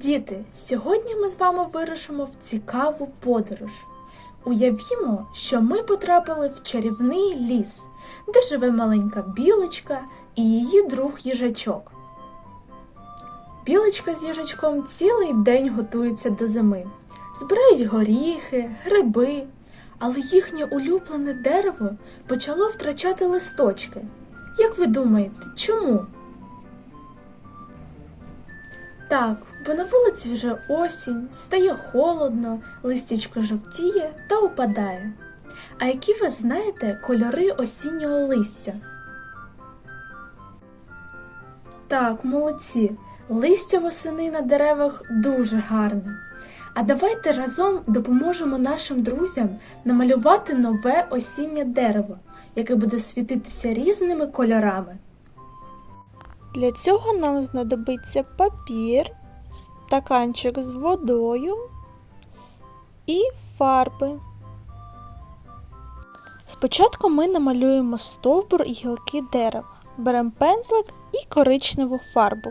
Діти, сьогодні ми з вами вирушимо в цікаву подорож. Уявімо, що ми потрапили в чарівний ліс, де живе маленька білочка і її друг їжачок. Білочка з їжачком цілий день готуються до зими, збирають горіхи, гриби, але їхнє улюблене дерево почало втрачати листочки. Як ви думаєте, чому? Так, бо на вулиці вже осінь, стає холодно, листячко жовтіє та упадає. А які ви знаєте кольори осіннього листя? Так, молодці. Листя восени на деревах дуже гарне. А давайте разом допоможемо нашим друзям намалювати нове осіннє дерево, яке буде світитися різними кольорами. Для цього нам знадобиться папір, стаканчик з водою і фарби. Спочатку ми намалюємо стовбур і гілки дерева. Беремо пензлик і коричневу фарбу.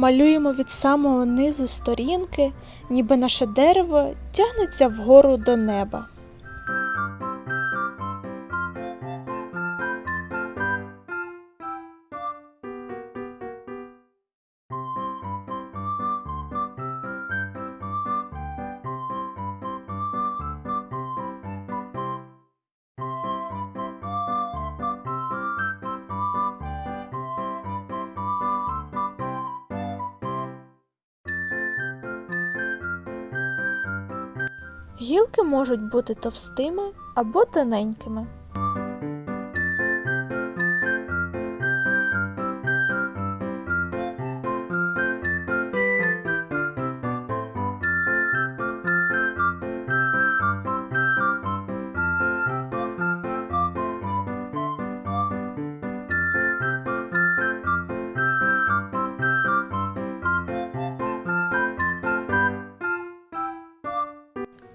Малюємо від самого низу сторінки, ніби наше дерево тягнеться вгору до неба. Гілки можуть бути товстими або тоненькими.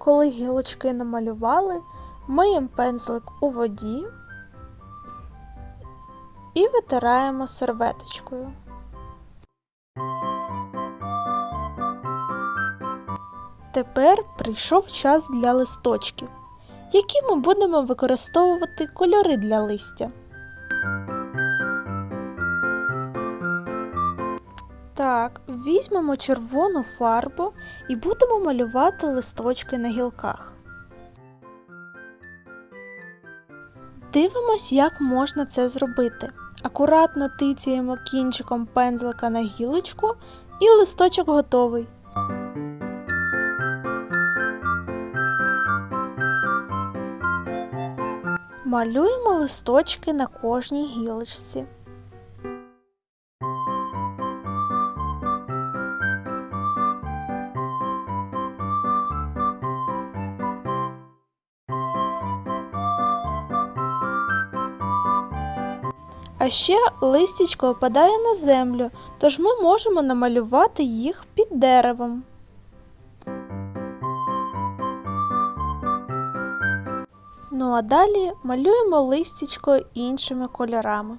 Коли гілочки намалювали, миємо пензлик у воді і витираємо серветочкою. Тепер прийшов час для листочків, які ми будемо використовувати кольори для листя. Так, візьмемо червону фарбу і будемо малювати листочки на гілках. Дивимось, як можна це зробити. Акуратно тицяємо кінчиком пензлика на гілочку і листочок готовий. Малюємо листочки на кожній гілочці. А ще листячко опадає на землю, тож ми можемо намалювати їх під деревом. Ну а далі малюємо листячко іншими кольорами.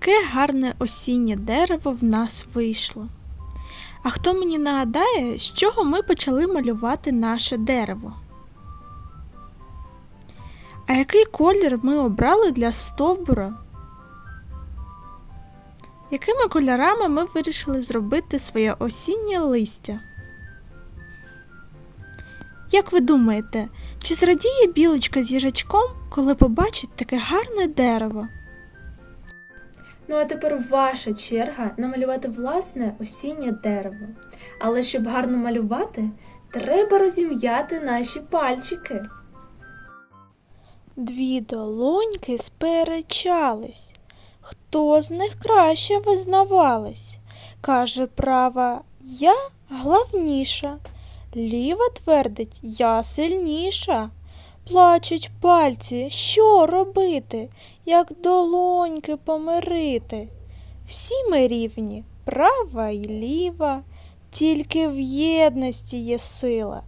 Таке гарне осіннє дерево в нас вийшло. А хто мені нагадає, з чого ми почали малювати наше дерево? А який колір ми обрали для стовбура? Якими кольорами ми вирішили зробити своє осіннє листя? Як ви думаєте, чи зрадіє білочка з їжачком, коли побачить таке гарне дерево? Ну а тепер ваша черга намалювати власне осіннє дерево. Але щоб гарно малювати, треба розім'яти наші пальчики. Дві долоньки сперечались. Хто з них краще визнавались? Каже права, я главніша. Ліва твердить, я сильніша. Плачуть пальці, що робити, як долоньки помирити? Всі ми рівні, права й ліва, тільки в єдності є сила.